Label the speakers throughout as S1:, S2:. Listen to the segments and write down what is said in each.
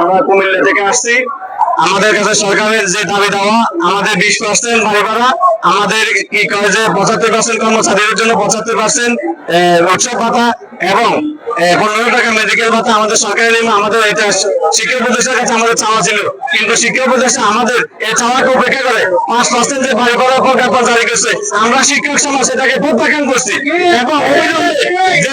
S1: আমরা কুমিল্লা থেকে আসছি। আমাদের কাছে সরকারের যে দাবি দেওয়া, আমাদের বিশ পার্সেন্ট বাড়ি ভাড়া, আমাদের কি কয় যে পঁচাত্তর পার্সেন্ট কর্মচারীদের জন্য পঁচাত্তর পার্সেন্ট উৎসব ভাতা এবং পনেরো টাকা মেডিকেল ভাতা আমাদের সরকারের আমাদের এটা শিক্ষা প্রতিষ্ঠানের কাছে আমাদের চাওয়া ছিল। কিন্তু শিক্ষা প্রতিষ্ঠান আমাদের এই চাওয়াকে উপেক্ষা করে পাঁচ পার্সেন্ট যে ভাড়া প্রজ্ঞাপন জারি করছে। আমরা শিক্ষক সমাজ সেটাকে প্রত্যাখ্যান করছি। এবং যে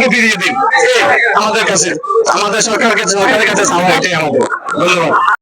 S1: আমাদেরকে ফিরিয়ে দিন। আমাদের কাছে আমাদের সরকারের কাছে সরকারের কাছে চাওয়া এটাই আমাদের। ধন্যবাদ।